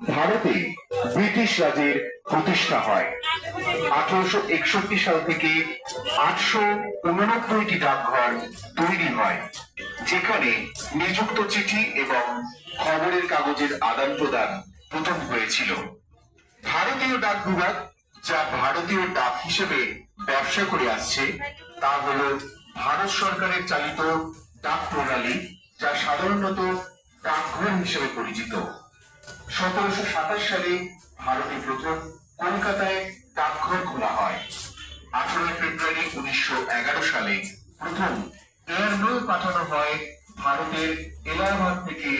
ভারতে ব্রিটিশ রাজের প্রতিষ্ঠা হয়। আঠারোশো একষট্টি সাল থেকে আটশো উননব্বইটি ডাকঘর তৈরি হয়, যেখানে নিযুক্ত চিঠি এবং খবরের কাগজের আদান প্রদান প্রথম হয়েছিল। ভারতীয় ডাক বিভাগ যা ভারতীয় ডাক হিসেবে ব্যবসা করে আসছে, তা হল ভারত সরকারের চালিত ডাক প্রণালী, যা সাধারণত ডাকঘর হিসেবে পরিচিত। সতেরোশো সাতাশ সালে ভারতে প্রথম কলকাতায় ডাকঘর খোলা হয়। আঠারোই ফেব্রুয়ারি উনিশশো এগারো সালে প্রথম এয়ারমেল পাঠানো হয় ভারতের এলাহাবাদ থেকে